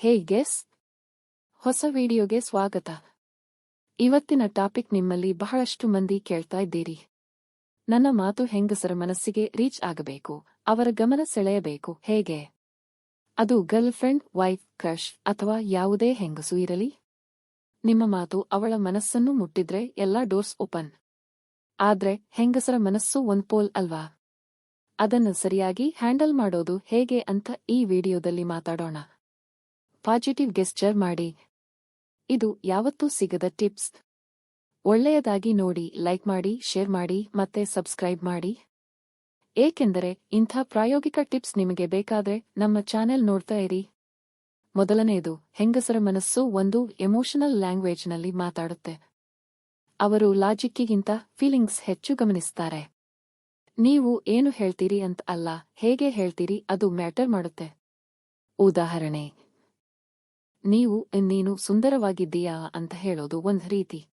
ಹೇ guess! ಹೊಸ ವಿಡಿಯೋಗೆ ಸ್ವಾಗತ. ಇವತ್ತಿನ ಟಾಪಿಕ್ ನಿಮ್ಮಲ್ಲಿ ಬಹಳಷ್ಟು ಮಂದಿ ಕೇಳ್ತಾ ಇದ್ದೀರಿ. ನನ್ನ ಮಾತು ಹೆಂಗಸರ ಮನಸ್ಸಿಗೆ ರೀಚ್ ಆಗಬೇಕು, ಅವರ ಗಮನ ಸೆಳೆಯಬೇಕು, ಹೇಗೆ? ಅದು ಗರ್ಲ್ ಫ್ರೆಂಡ್ ವೈಫ್ ಕ್ರಶ್ ಅಥವಾ ಯಾವುದೇ ಹೆಂಗಸು ಇರಲಿ? ನಿಮ್ಮ ಮಾತು ಅವಳ ಮನಸ್ಸನ್ನು ಮುಟ್ಟಿದ್ರೆ ಎಲ್ಲಾ ಡೋರ್ಸ್ ಓಪನ್. ಆದ್ರೆ ಹೆಂಗಸರ ಮನಸ್ಸು ಒಂದ್ ಪೋಲ್ ಅಲ್ವಾ? ಅದನ್ನು ಸರಿಯಾಗಿ ಹ್ಯಾಂಡಲ್ ಮಾಡೋದು ಹೇಗೆ ಅಂತ ಈ ವಿಡಿಯೋದಲ್ಲಿ ಮಾತಾಡೋಣ. ಪಾಸಿಟಿವ್ ಗೆಸ್ಚರ್ ಮಾಡಿ. ಇದು ಯಾವತ್ತೂ ಸಿಗದ ಟಿಪ್ಸ್. ಒಳ್ಳೆಯದಾಗಿ ನೋಡಿ, ಲೈಕ್ ಮಾಡಿ, ಶೇರ್ ಮಾಡಿ, ಮತ್ತೆ ಸಬ್ಸ್ಕ್ರೈಬ್ ಮಾಡಿ. ಏಕೆಂದರೆ, ಇಂಥ ಪ್ರಾಯೋಗಿಕ ಟಿಪ್ಸ್ ನಿಮಗೆ ಬೇಕಾದ್ರೆ ನಮ್ಮ ಚಾನೆಲ್ ನೋಡ್ತಾ ಇರಿ. ಮೊದಲನೆಯದು, ಹೆಂಗಸರ ಮನಸ್ಸು ಒಂದು ಎಮೋಷನಲ್ ಲ್ಯಾಂಗ್ವೇಜ್ನಲ್ಲಿ ಮಾತಾಡುತ್ತೆ. ಅವರು ಲಾಜಿಕ್ಕಿಗಿಂತ ಫೀಲಿಂಗ್ಸ್ ಹೆಚ್ಚು ಗಮನಿಸ್ತಾರೆ. ನೀವು ಏನು ಹೇಳ್ತೀರಿ ಅಂತ ಅಲ್ಲ, ಹೇಗೆ ಹೇಳ್ತೀರಿ ಅದು ಮ್ಯಾಟರ್ ಮಾಡುತ್ತೆ. ಉದಾಹರಣೆ ನೀವು, ನೀನು ಸುಂದರವಾಗಿದ್ದೀಯಾ ಅಂತ ಹೇಳೋದು ಒಂದ್ ರೀತಿ.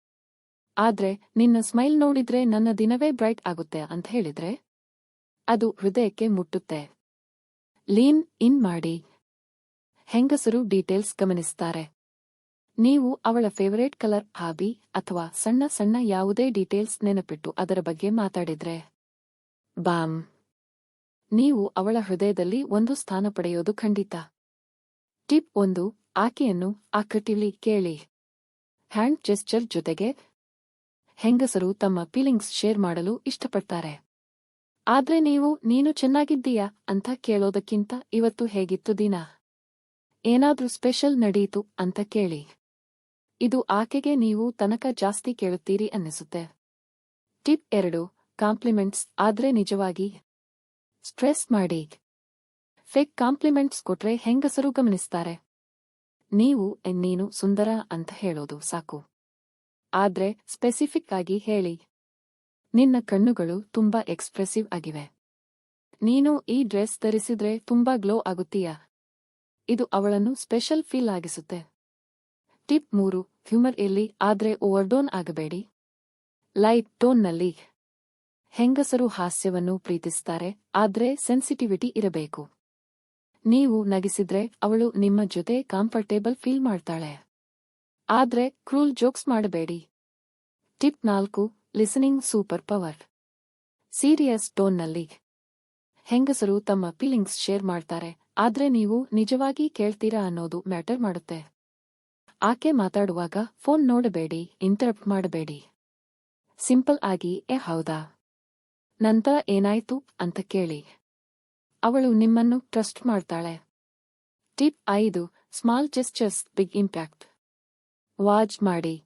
ಆದ್ರೆ, ನಿನ್ನ ಸ್ಮೈಲ್ ನೋಡಿದ್ರೆ ನನ್ನ ದಿನವೇ ಬ್ರೈಟ್ ಆಗುತ್ತೆ ಅಂತ ಹೇಳಿದ್ರೆ? ಅದು ಹೃದಯಕ್ಕೆ ಮುಟ್ಟುತ್ತೆ. ಲೀನ್ ಇನ್ ಮಾಡಿ. ಹೆಂಗಸರು ಡೀಟೇಲ್ಸ್ ಗಮನಿಸ್ತಾರೆ. ನೀವು ಅವಳ ಫೇವರೇಟ್ ಕಲರ್ ಹಾಬಿ ಅಥವಾ ಸಣ್ಣ ಸಣ್ಣ ಯಾವುದೇ ಡೀಟೇಲ್ಸ್ ನೆನಪಿಟ್ಟು ಅದರ ಬಗ್ಗೆ ಮಾತಾಡಿದ್ರೆ? ಬಾಮ್. ನೀವು ಅವಳ ಹೃದಯದಲ್ಲಿ ಒಂದು ಸ್ಥಾನ ಪಡೆಯೋದು ಖಂಡಿತ. ಟಿಪ್ ಒಂದು ಆಕೆಯನ್ನು ಆಕಟಿವ್ಲಿ ಕೇಳಿ. ಹ್ಯಾಂಡ್ ಜೆಸ್ಚರ್ ಜೊತೆಗೆ ಹೆಂಗಸರು ತಮ್ಮ ಫೀಲಿಂಗ್ಸ್ ಶೇರ್ ಮಾಡಲು ಇಷ್ಟಪಡ್ತಾರೆ. ಆದ್ರೆ ನೀವು, ನೀನು ಚೆನ್ನಾಗಿದ್ದೀಯಾ ಅಂತ ಕೇಳೋದಕ್ಕಿಂತ ಇವತ್ತು ಹೇಗಿತ್ತು ದಿನ? ಏನಾದ್ರೂ ಸ್ಪೆಷಲ್ ನಡೆಯಿತು ಅಂತ ಕೇಳಿ. ಇದು ಆಕೆಗೆ ನೀವು ತನಕ ಜಾಸ್ತಿ ಕೇಳುತ್ತೀರಿ ಅನ್ನಿಸುತ್ತೆ. ಟಿಪ್ ಎರಡು, ಕಾಂಪ್ಲಿಮೆಂಟ್ಸ್ ಆದ್ರೆ ನಿಜವಾಗಿ ಸ್ಟ್ರೆಸ್ ಮಾಡಿ. ಫೇಕ್ ಕಾಂಪ್ಲಿಮೆಂಟ್ಸ್ ಕೊಟ್ರೆ ಹೆಂಗಸರು ಗಮನಿಸ್ತಾರೆ. ನೀವು ನೀನು ಸುಂದರ ಅಂತ ಹೇಳೋದು ಸಾಕು. ಆದ್ರೆ ಸ್ಪೆಸಿಫಿಕ್ ಆಗಿ ಹೇಳಿ. ನಿನ್ನ ಕಣ್ಣುಗಳು ತುಂಬಾ ಎಕ್ಸ್ಪ್ರೆಸಿವ್ ಆಗಿವೆ. ನೀನು ಈ ಡ್ರೆಸ್ ಧರಿಸಿದ್ರೆ ತುಂಬಾ ಗ್ಲೋ ಆಗುತ್ತೀಯಾ? ಇದು ಅವಳನ್ನು ಸ್ಪೆಷಲ್ ಫೀಲ್ ಆಗಿಸುತ್ತೆ. ಟಿಪ್ ಮೂರು, ಹ್ಯೂಮರ್ ಎಲ್ಲಿ ಆದ್ರೆ ಓವರ್ಡೋನ್ ಆಗಬೇಡಿ. ಲೈಟ್ ಟೋನ್ನಲ್ಲಿ. ಹೆಂಗಸರು ಹಾಸ್ಯವನ್ನು ಪ್ರೀತಿಸ್ತಾರೆ, ಆದ್ರೆ ಸೆನ್ಸಿಟಿವಿಟಿ ಇರಬೇಕು. ನೀವು ನಗಿಸಿದ್ರೆ ಅವಳು ನಿಮ್ಮ ಜೊತೆ ಕಂಫರ್ಟೇಬಲ್ ಫೀಲ್ ಮಾಡ್ತಾಳೆ. ಆದ್ರೆ ಕ್ರೂಲ್ ಜೋಕ್ಸ್ ಮಾಡಬೇಡಿ. ಟಿಪ್ ನಾಲ್ಕು ಲಿಸನಿಂಗ್ ಸೂಪರ್ ಪವರ್ ಸೀರಿಯಸ್ ಟೋನ್ನಲ್ಲಿ ಹೆಂಗಸರು ತಮ್ಮ ಫೀಲಿಂಗ್ಸ್ ಶೇರ್ ಮಾಡ್ತಾರೆ, ಆದ್ರೆ ನೀವು ನಿಜವಾಗಿ ಕೇಳ್ತೀರಾ ಅನ್ನೋದು ಮ್ಯಾಟರ್ ಮಾಡುತ್ತೆ. ಆಕೆ ಮಾತಾಡುವಾಗ ಫೋನ್ ನೋಡಬೇಡಿ ಇಂಟರಪ್ಟ್ ಮಾಡಬೇಡಿ. ಸಿಂಪಲ್ ಆಗಿ ಎ ಹೌದಾ? ನಂತರ ಏನಾಯ್ತು? ಅಂತ ಕೇಳಿ. ಅವಳು ನಿಮ್ಮನ್ನು ಟ್ರಸ್ಟ್ ಮಾಡ್ತಾಳೆ. ಟಿಪ್ ಐದು, ಸ್ಮಾಲ್ ಜೆಸ್ಚರ್ಸ್ ಬಿಗ್ ಇಂಪ್ಯಾಕ್ಟ್. ವಾಜ್ ಮಾಡಿ.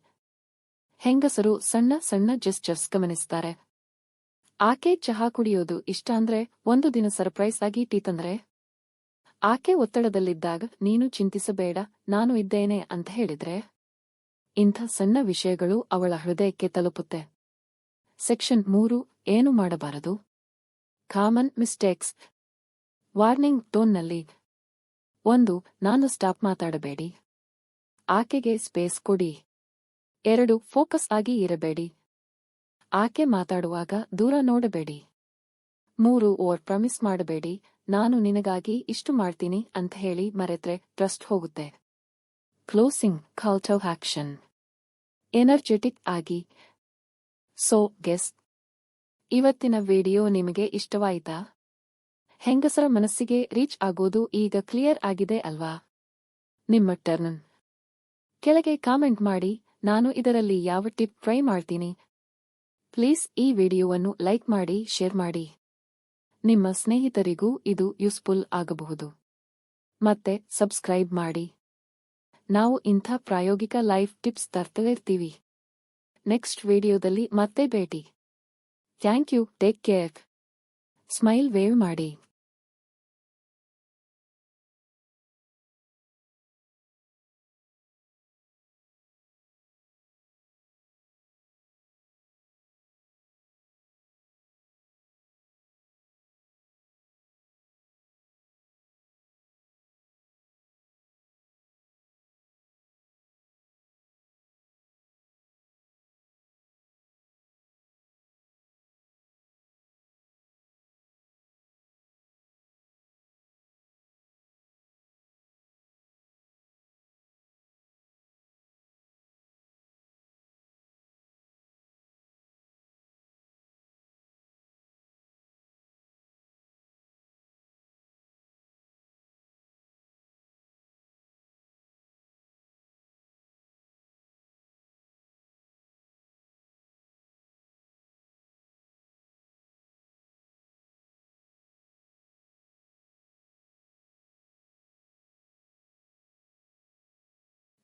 ಹೆಂಗಸರು ಸಣ್ಣ ಸಣ್ಣ ಜೆಸ್ಚರ್ಸ್ ಗಮನಿಸ್ತಾರೆ. ಆಕೆ ಚಹಾ ಕುಡಿಯೋದು ಇಷ್ಟ ಅಂದ್ರೆ ಒಂದು ದಿನ ಸರ್ಪ್ರೈಸ್ ಆಗಿ ಟೀ ತಂದ್ರೆ? ಆಕೆ ಒತ್ತಡದಲ್ಲಿದ್ದಾಗ, ನೀನು ಚಿಂತಿಸಬೇಡ, ನಾನು ಇದ್ದೇನೆ ಅಂತ ಹೇಳಿದ್ರೆ? ಇಂಥ ಸಣ್ಣ ವಿಷಯಗಳು ಅವಳ ಹೃದಯಕ್ಕೆ ತಲುಪುತ್ತೆ. ಸೆಕ್ಷನ್ ಮೂರು, ಏನು ಮಾಡಬಾರದು? Common mistakes. ವಾರ್ನಿಂಗ್ ಟೋನ್ನಲ್ಲಿ, ಒಂದು, ನಾನು ಸ್ಟಾಪ್ ಮಾತಾಡಬೇಡಿ. ಆಕೆಗೆ ಸ್ಪೇಸ್ ಕೊಡಿ. ಎರಡು, ಫೋಕಸ್ ಆಗಿ ಇರಬೇಡಿ. ಆಕೆ ಮಾತಾಡುವಾಗ ದೂರ ನೋಡಬೇಡಿ. ಮೂರು, ಓವರ್ ಪ್ರಮಿಸ್ ಮಾಡಬೇಡಿ. ನಾನು ನಿನಗಾಗಿ ಇಷ್ಟು ಮಾಡ್ತೀನಿ ಅಂತ ಹೇಳಿ ಮರೆತ್ರೆ ಟ್ರಸ್ಟ್ ಹೋಗುತ್ತೆ. Closing call of action. Energetic ಆಗಿ. So, guess. ಇವತ್ತಿನ ವಿಡಿಯೋ ನಿಮಗೆ ಇಷ್ಟವಾಯಿತಾ? ಹೆಂಗಸರ ಮನಸ್ಸಿಗೆ ರೀಚ್ ಆಗೋದು ಈಗ ಕ್ಲಿಯರ್ ಆಗಿದೆ ಅಲ್ವಾ? ನಿಮ್ಮ ಟರ್ನ್. ಕೆಳಗೆ ಕಾಮೆಂಟ್ ಮಾಡಿ, ನಾನು ಇದರಲ್ಲಿ ಯಾವ ಟಿಪ್ ಟ್ರೈ ಮಾಡ್ತೀನಿ? ಪ್ಲೀಸ್ ಈ ವಿಡಿಯೋವನ್ನು ಲೈಕ್ ಮಾಡಿ, ಶೇರ್ ಮಾಡಿ. ನಿಮ್ಮ ಸ್ನೇಹಿತರಿಗೂ ಇದು ಯೂಸ್ಫುಲ್ ಆಗಬಹುದು. ಮತ್ತೆ ಸಬ್ಸ್ಕ್ರೈಬ್ ಮಾಡಿ. ನಾವು ಇಂಥ ಪ್ರಾಯೋಗಿಕ ಲೈಫ್ ಟಿಪ್ಸ್ ತರ್ತಲಿರ್ತೀವಿ ನೆಕ್ಸ್ಟ್ ವಿಡಿಯೋದಲ್ಲಿ ಮತ್ತೆ ಭೇಟಿ. Thank you, take care. Smile wave ಮಾಡಿ.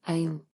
I